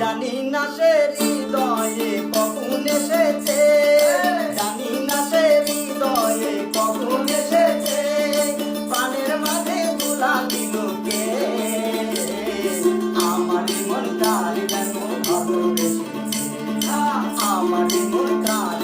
জানি না সে হৃদয়ে কখন এসেছে। জানি না সে হৃদয়ে কখন এসেছে। পানের মাঝে তোলা দিল কে? আমার মন কাল যেন ভালোবেসেছে? আমার মন কার